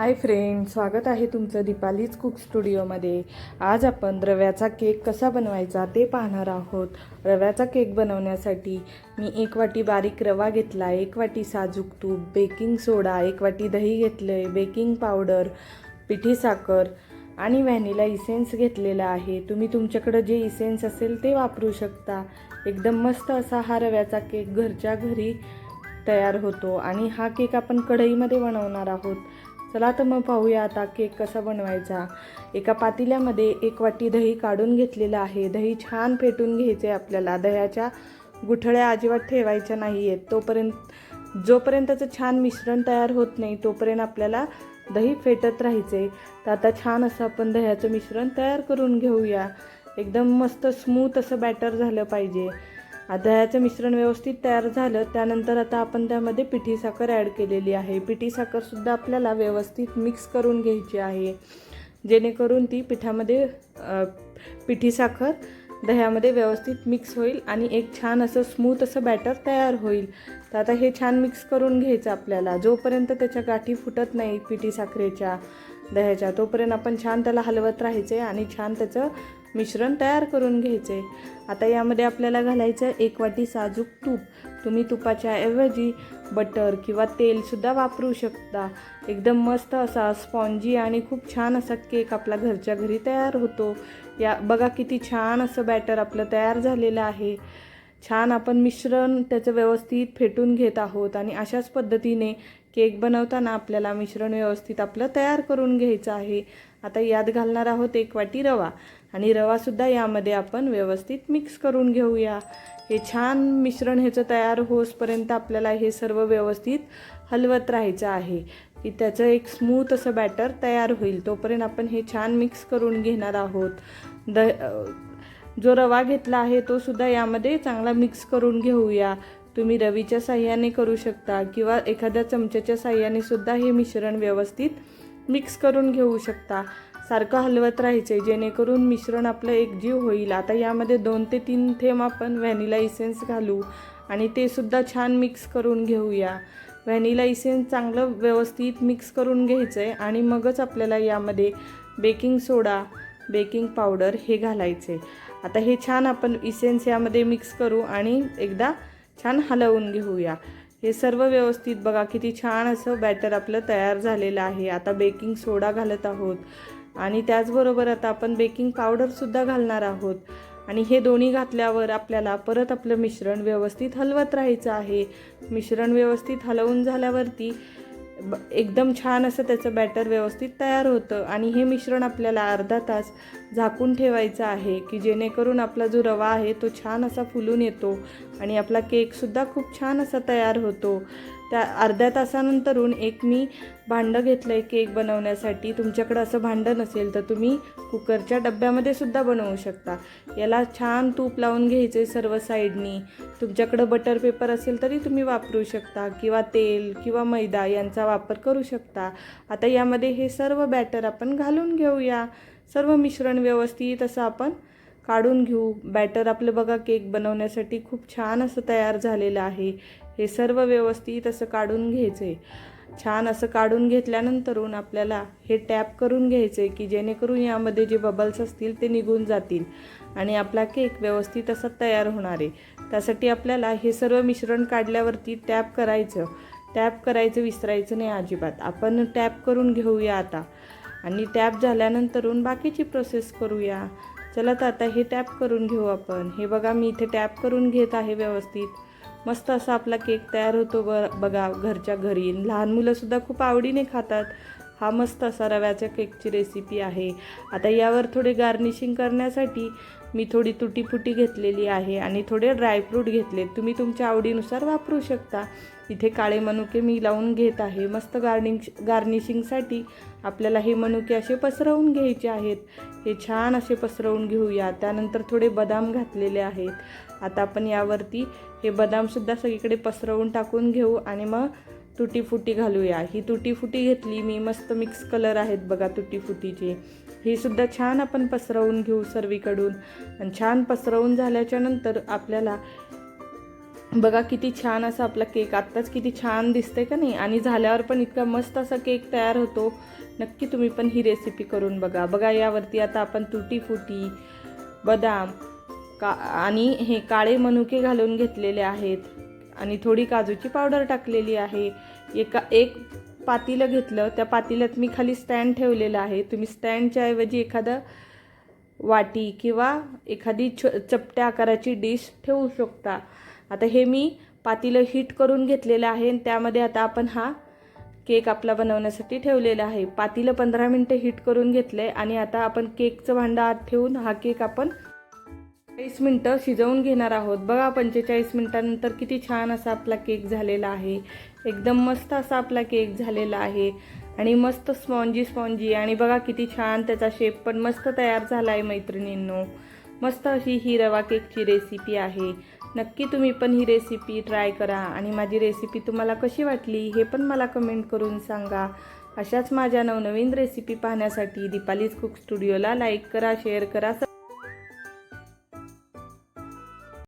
Hi friend स्वागत आहे तुमचं दीपालीच कुक स्टुडिओमध्ये. आज आपण रव्याचा केक कसा बनवायचा ते पाहणार आहोत. रव्याचा केक बनवण्यासाठी मी एक वाटी बारीक रवा घेतला एक वाटी साजूक तूप बेकिंग सोडा एक वाटी दही घेतलं आहे बेकिंग पावडर पिठी साखर आणि व्हॅनिला इसेन्स घेतलेला आहे. तुम्ही तुमच्याकडं जे इसेन्स असेल ते वापरू शकता. एकदम मस्त असा हा रव्याचा केक घरच्या घरी तयार होतो आणि हा केक आपण कढईमध्ये बनवणार आहोत. चला तर मग पाहूया आता केक कसा बनवायचा. एका पातेल्यामध्ये एक वाटी दही काढून घेतलेलं आहे. दही छान फेटून घ्यायचे आपल्याला. दह्याच्या गुठळ्या अजिबात ठेवायच्या नाही आहेत तोपर्यंत जोपर्यंत त्याचं छान मिश्रण तयार होत नाही तोपर्यंत आपल्याला दही फेटत राहायचे तर आता छान असं आपण दह्याचं मिश्रण तयार करून घेऊया. एकदम मस्त स्मूथ असं बॅटर झालं पाहिजे. दह्याचं मिश्रण व्यवस्थित तयार झालं त्यानंतर आता आपण त्यामध्ये पिठी साखर ॲड केलेली आहे. पिठी साखरसुद्धा आपल्याला व्यवस्थित मिक्स करून घ्यायची आहे. जेणेकरून ती पिठामध्ये पिठी साखर दह्यामध्ये व्यवस्थित मिक्स होईल आणि एक छान असं स्मूथ असं बॅटर तयार होईल. तर आता हे छान मिक्स करून घ्यायचं आपल्याला. जोपर्यंत त्याच्या गाठी फुटत नाही पिठी साखरेच्या दह्याच्या तोपर्यंत आपण छान त्याला हलवत राहायचे आणि छान त्याचं मिश्रण तयार करून घ्यायचे. आता यामध्ये आपल्याला घालायचं एक वाटी साजूक तूप. तुम्ही तुपाच्या ऐवजी बटर किंवा तेलसुद्धा वापरू शकता. एकदम मस्त असा स्पॉन्जी आणि खूप छान असा केक आपला घरच्या घरी तयार होतो. या बघा किती छान असं बॅटर आपलं तयार झालेलं आहे. छान आपण मिश्रण त्याचं व्यवस्थित फेटून घेत आहोत आणि अशाच पद्धतीने केक बनवताना आपल्याला मिश्रण व्यवस्थित आपलं तयार करून घ्यायचं आहे. आता यात घालणार आहोत एक वाटी रवा आणि रवासुद्धा यामध्ये आपण व्यवस्थित मिक्स करून घेऊया. हे छान मिश्रण ह्याचं तयार होसपर्यंत आपल्याला हे सर्व व्यवस्थित हलवत राहायचं आहे. की त्याचं एक स्मूथ असं बॅटर तयार होईल तोपर्यंत आपण हे छान मिक्स करून घेणार आहोत. द जो रवा घेतला आहे तो सुद्धा यामध्ये चांगला मिक्स करून घेऊया. तुम्ही रवीच्या साह्याने करू शकता किंवा एखाद्या चमच्याच्या साह्याने सुद्धा हे मिश्रण व्यवस्थित मिक्स करून घेऊ शकता. सारखं हलवत राहायचे जेणेकरून मिश्रण आपलं एकजीव होईल. आता यामध्ये दोन ते तीन थेंब आपण व्हॅनिला इसेन्स घालू आणि ते सुद्धा छान मिक्स करून घेऊया. व्हॅनिला इसेन्स चांगलं व्यवस्थित मिक्स करून घ्यायचं आहे आणि मगच आपल्याला यामध्ये बेकिंग सोडा बेकिंग पावडर हे घालायचे आता हे छान आपण इसेन्स यामध्ये मिक्स करू आणि एकदा छान हलवून घेऊया. हे सर्व व्यवस्थित बघा किती छान असं बॅटर आपलं तयार झालेलं आहे. आता बेकिंग सोडा घालत आहोत. आणि त्याचबरोबर आता आपण बेकिंग पावडरसुद्धा घालणार आहोत. आणि हे दोन्ही घातल्यावर आपल्याला परत आपलं मिश्रण व्यवस्थित हलवत राहायचं आहे. मिश्रण व्यवस्थित हलवून झाल्यावरती एकदम छान असं त्याचं बॅटर व्यवस्थित तयार होतं. आणि हे मिश्रण आपल्याला अर्धा तास झाकून ठेवायचं आहे की जेणेकरून आपला जो रवा आहे तो छान असा फुलून येतो. आणि आपला केकसुद्धा खूप छान असा तयार होतो. त्या अर्ध्या तासानंतरून एक मी भांडं घेतलं आहे केक बनवण्यासाठी. तुमच्याकडं असं भांडं नसेल तर तुम्ही कुकरच्या डब्यामध्ये सुद्धा बनवू शकता. याला छान तूप लावून घ्यायचे सर्व साईडनी. तुमच्याकडं बटर पेपर असेल तरी तुम्ही वापरू शकता किंवा तेल किंवा मैदा यांचा वापर करू शकता. आता यामध्ये हे सर्व बॅटर आपण घालून घेऊया. सर्व मिश्रण व्यवस्थित असं आपण काढून घेऊ. बॅटर आपलं बघा केक बनवण्यासाठी खूप छान असं तयार झालेलं आहे. हे सर्व व्यवस्थित असं काढून घ्यायचे छान असं काढून घेतल्यानंतरून आपल्याला हे टॅप करून घ्यायचे की जेणेकरून यामध्ये जे बबल्स असतील ते निघून जातील आणि आपला केक व्यवस्थित असा तयार होणार आहे. त्यासाठी आपल्याला हे सर्व मिश्रण काढल्यावरती टॅप करायचं. टॅप करायचं विसरायचं नाही अजिबात. आपण टॅप करून घेऊया आता. आणि टॅप झाल्यानंतरून बाकीची प्रोसेस करूया. चला तर आता हे टॅप करून घेऊ आपण. हे बघा मी इथे टॅप करून घेत आहे व्यवस्थित. मस्त असा आपला केक तयार होतो ब बघा घरच्या घरी. लहान मुलंसुद्धा खूप आवडीने खातात. हा मस्त असा रव्याच्या केकची रेसिपी आहे. आता यावर थोडे गार्निशिंग करण्यासाठी मी थोडी तुटीफुटी घेतलेली आहे आणि थोडे ड्रायफ्रूट घेतले तुम्ही तुमच्या आवडीनुसार वापरू शकता. इथे काळे मनुके मी लावून घेत आहे. मस्त गार्निंग गार्निशिंगसाठी आपल्याला हे मनुके असे पसरवून घ्यायचे आहेत. हे छान असे पसरवून घेऊया. त्यानंतर थोडे बदाम घातलेले आहेत. आता आपण यावरती हे बदामसुद्धा सगळीकडे पसरवून टाकून घेऊ आणि मग तुटीफुटी घालूया. ही तुटीफुटी घेतली मी मस्त मिक्स कलर आहेत बघा तुटीफुटीची. ही सुद्धा छान आपण पसरवून घेऊ सर्वीकडून. आणि छान पसरवून झाल्याच्यानंतर आपल्याला बघा किती छान असा आपला केक आत्ताच किती छान दिसते का नाही? आणि झाल्यावर पण इतका मस्त असा केक तयार होतो. नक्की तुम्ही पण ही रेसिपी करून बघा. बघा यावरती आता आपण तुटीफुटी बदाम का आणि हे काळे मनुके घालून घेतलेले आहेत. आणि थोडी काजूची पावडर टाकलेली आहे. एका एक पातीलं घेतलं. त्या पातील्यात मी खाली स्टँड ठेवलेलं आहे. तुम्ही स्टँडच्या ऐवजी एखादं वाटी किंवा एखादी छ चपट्या आकाराची डिश ठेवू शकता. आता हे मी पातीलं हीट करून घेतलेलं आहे आणि त्यामध्ये आता आपण हा केक आपला बनवण्यासाठी ठेवलेला आहे. पातीलं पंधरा मिनटं हीट करून घेतलं आहे आणि आता आपण केकचं भांडं आत ठेवून हा केक आपण चाळीस मिनटं शिजवून घेणार आहोत. बघा पंचेचाळीस मिनटानंतर किती छान असा आपला केक झालेला आहे. एकदम मस्त असा आपला केक झालेला आहे. आणि मस्त स्पॉन्जी स्पॉन्जी. आणि बघा किती छान त्याचा शेप पण मस्त तयार झाला आहे मैत्रिणींनो. मस्त अशी ही रवा केकची रेसिपी आहे. नक्की तुम्ही पण ही रेसिपी ट्राय करा. आणि माझी रेसिपी तुम्हाला कशी वाटली हे पण मला कमेंट करून सांगा. अशाच माझ्या नवनवीन रेसिपी पाहण्यासाठी दीपालीज कुक स्टुडिओला लाईक करा शेअर करा